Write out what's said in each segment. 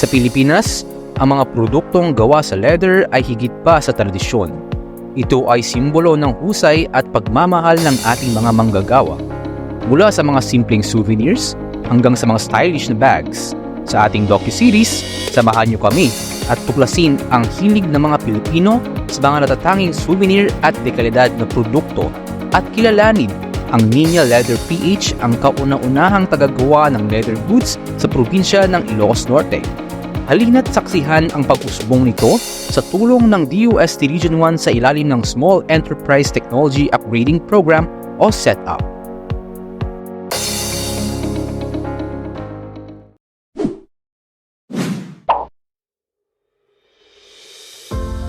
Sa Pilipinas, ang mga produktong gawa sa leather ay higit pa sa tradisyon. Ito ay simbolo ng husay at pagmamahal ng ating mga manggagawa. Mula sa mga simpleng souvenirs hanggang sa mga stylish na bags. Sa ating docu-series, samahan niyo kami at tuklasin ang hilig ng mga Pilipino sa mga natatanging souvenir at dekalidad na produkto at kilalanin ang Nina Leather PH ang kauna-unahang tagagawa ng leather goods sa probinsya ng Ilocos Norte. Halina't saksihan ang pag-usbong nito sa tulong ng DOST Region 1 sa ilalim ng Small Enterprise Technology Upgrading Program o SETUP.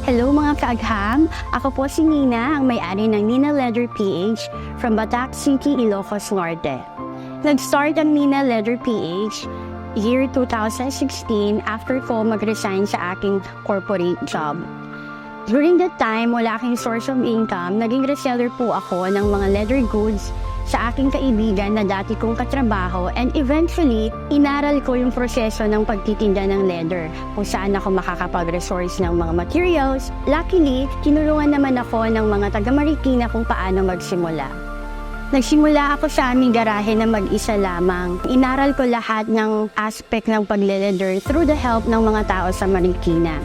Hello mga kaagham! Ako po si Nina, ang may-ari ng Nina Leather PH from Batac City, Ilocos Norte. Nag-start ang Nina Leather PH year 2016 after ko mag-resign sa aking corporate job. During that time, wala aking source of income, naging reseller po ako ng mga leather goods sa aking kaibigan na dati kong katrabaho and eventually, inaral ko yung proseso ng pagtitinda ng leather kung saan ako makakapag-resource ng mga materials. Luckily, tinulungan naman ako ng mga taga Marikina kung paano magsimula. Nagsimula ako sa aming garahe na mag-isa lamang. Inaral ko lahat ng aspect ng pagle-leather through the help ng mga tao sa Marikina.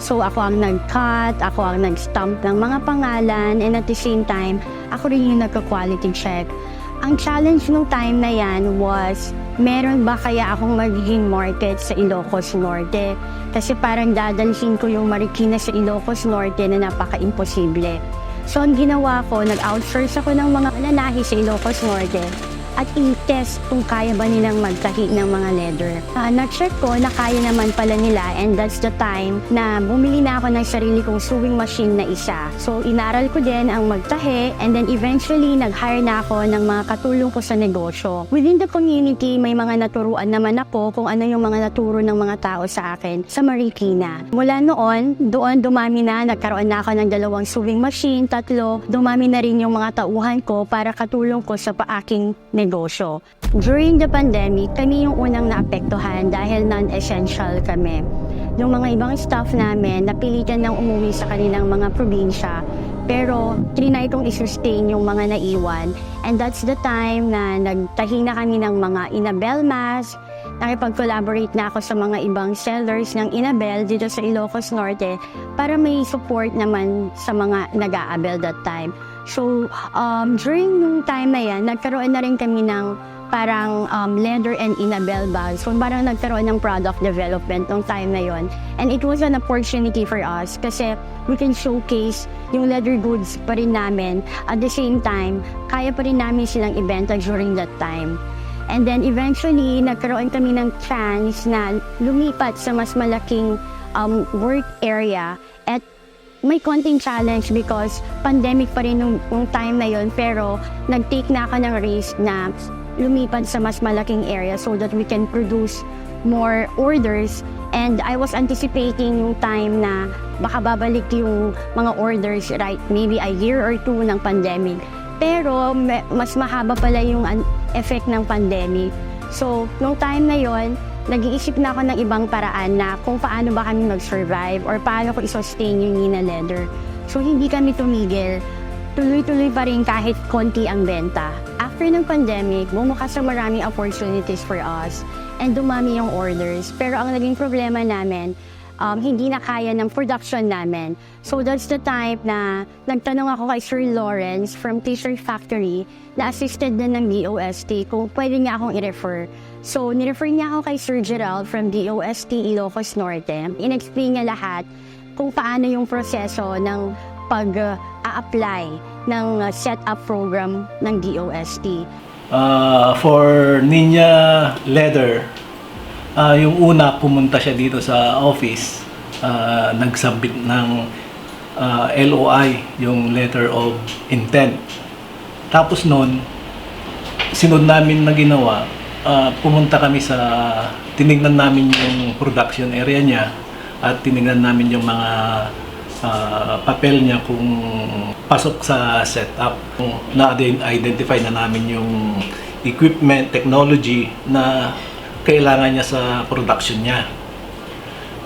So ako ang nag-cut, ako ang nag-stamp ng mga pangalan, and at the same time, ako rin yung nagka-quality check. Ang challenge nung time na yan was, meron ba kaya akong magiging market sa Ilocos Norte? Kasi parang dadalhin ko yung Marikina sa Ilocos Norte na napaka-imposible. So ang ginawa ko, nag-outsource ako ng mga nanahi sa Ilocos Norte at i-test kung kaya ba nilang magtahi ng mga leather. Uh, na-check ko na kaya naman pala nila and that's the time na bumili na ako ng sarili kong sewing machine na isa. So inaral ko din ang magtahi and then eventually nag-hire na ako ng mga katulong ko sa negosyo. Within the community, may mga naturuan naman ako kung ano yung mga naturo ng mga tao sa akin sa Marikina. Mula noon, doon dumami na, nagkaroon na ako ng dalawang sewing machine, tatlo, dumami na rin yung mga tauhan ko para katulong ko sa paaking negosyo. During the pandemic, kami yung unang naapektuhan dahil non-essential kami. Yung mga ibang staff namin, napilitan ng umuwi sa kanilang mga probinsya. Pero, trinay kong isustain yung mga naiwan. And that's the time na nagtahi na kami ng mga Inabel mask, nakipag-collaborate na ako sa mga ibang sellers ng Inabel dito sa Ilocos Norte para may support naman sa mga nag-aabel that time. So, um, during yung time na yan, nagkaroon na rin kami ng parang um, leather and Inabel bags. So, parang nagkaroon ng product development nung time na yon. And it was an opportunity for us kasi we can showcase yung leather goods pa rin namin. At the same time, kaya pa rin namin silang ibenta during that time. And then eventually, nagkaroon kami ng chance na lumipat sa mas malaking um, work area at may konting challenge because pandemic pa rin nung, time na yon pero nag-take na ako ng risk na lumipat sa mas malaking area so that we can produce more orders. And I was anticipating yung time na baka babalik yung mga orders right maybe a year or two ng pandemic. Pero mas mahaba pala yung effect ng pandemic. So nung time na yon nag-iisip na ako ng ibang paraan na kung paano ba kami mag-survive or paano ko i-sustain yung Nina Leather so hindi kami tumigil tuloy-tuloy pa rin kahit konti ang benta. After ng pandemic, bumukas sa maraming opportunities for us and dumami yung orders. Pero ang naging problema namin, um, hindi na kaya ng production namin. So that's the time na nagtanong ako kay Sir Lawrence from T-shirt Factory na assisted na ng DOST kung pwede niya akong i-refer. So nirefer niya ako kay Sir Gerald from DOST Ilocos Norte. In-explain niya lahat kung paano yung proseso ng pag-a-apply ng uh, set-up program ng DOST. Uh, for Ninja Leather, uh, yung una pumunta siya dito sa office, uh, nag-submit ng uh, LOI, yung letter of intent. Tapos noon, sinod namin na ginawa, uh, pumunta kami sa, tinignan namin yung production area niya at tinignan namin yung mga uh, papel niya kung pasok sa setup. Na-identify na namin yung equipment, technology na kailangan niya sa production niya.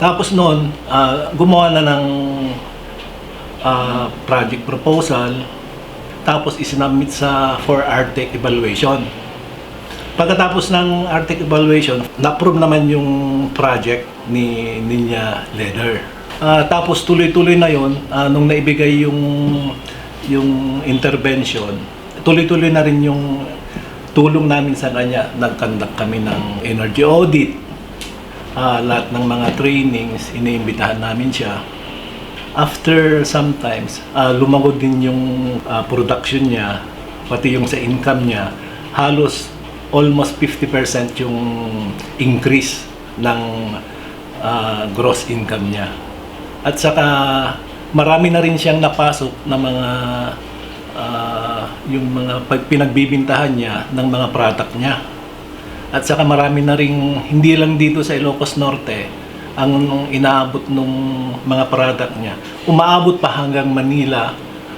Tapos noon, ah, gumawa na ng ah, project proposal, tapos isinubmit sa for RTEC evaluation. Pagkatapos ng RTEC evaluation, na-approve naman yung project ni Ninja Leather. Ah, tapos tuloy-tuloy na yon nung naibigay yung yung intervention, tuloy-tuloy na rin yung tulong namin sa kanya. Nag-conduct kami ng energy audit, Ah, lahat ng mga trainings, iniimbitahan namin siya. After sometimes, ah, lumagod din yung ah, production niya, pati yung sa income niya. Halos almost 50% yung increase ng ah, gross income niya. At saka marami na rin siyang napasok na mga ah, yung mga pinagbibintahan niya ng mga product niya. At saka marami na ring, hindi lang dito sa Ilocos Norte, ang inaabot nung mga product niya. Umaabot pa hanggang Manila.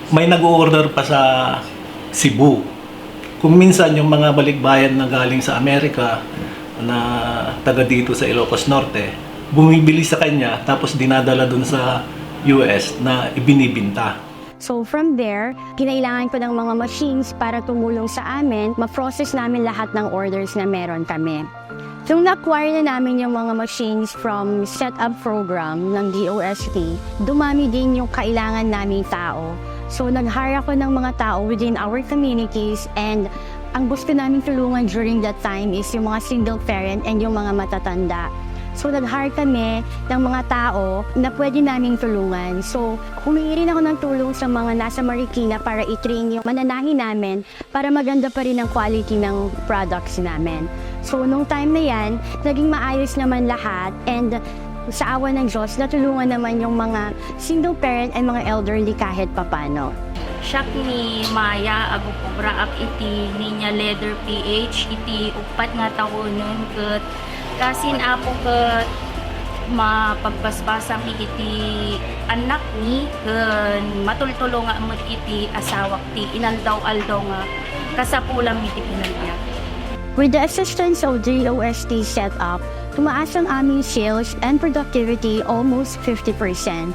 May nag-order pa sa Cebu. Kung minsan yung mga balikbayan na galing sa Amerika na taga dito sa Ilocos Norte, bumibili sa kanya tapos dinadala dun sa US na ibinibinta. So from there, kinailangan ko ng mga machines para tumulong sa amin, ma-process namin lahat ng orders na meron kami. So na-acquire na namin yung mga machines from setup program ng DOST, dumami din yung kailangan naming tao. So nag-hire ako ng mga tao within our communities and ang gusto namin tulungan during that time is yung mga single parent and yung mga matatanda. So nag-hire kami ng mga tao na pwede naming tulungan. So humingi rin ako ng tulong sa mga nasa Marikina para i-train yung mananahi namin para maganda pa rin ang quality ng products namin. So nung time na yan, naging maayos naman lahat and sa awa ng Diyos, natulungan naman yung mga single parent and mga elderly kahit papano. Siya ni Maya ago pobra ak iti ninya leather PH iti upat nga taon nun ket kasin apo ket mapagbasbasang iti anak ni ken matultulo nga iti asawak ti inandaw aldaw nga kasapulam iti pinagbiag. With the assistance of DOST setup, tumaas ang aming sales and productivity almost 50%.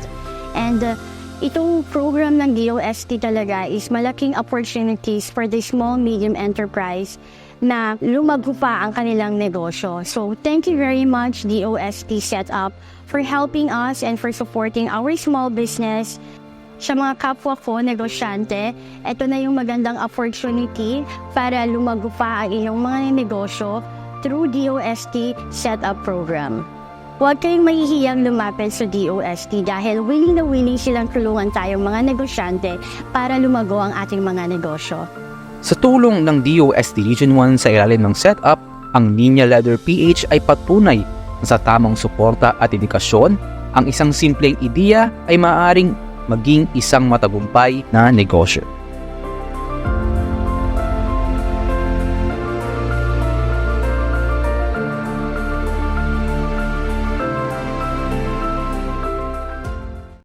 And uh, itong program ng DOST talaga is malaking opportunities for the small medium enterprise na lumago pa ang kanilang negosyo. So thank you very much DOST setup for helping us and for supporting our small business sa mga kapwa ko, negosyante, ito na yung magandang opportunity para lumago pa ang iyong mga negosyo through DOST Setup Program. Huwag kayong mahihiyang lumapit sa DOST dahil willing na willing silang tulungan tayong mga negosyante para lumago ang ating mga negosyo. Sa tulong ng DOST Region 1 sa ilalim ng setup, ang Ninya Leather PH ay patunay na sa tamang suporta at edukasyon, ang isang simpleng ideya ay maaaring maging isang matagumpay na negosyo.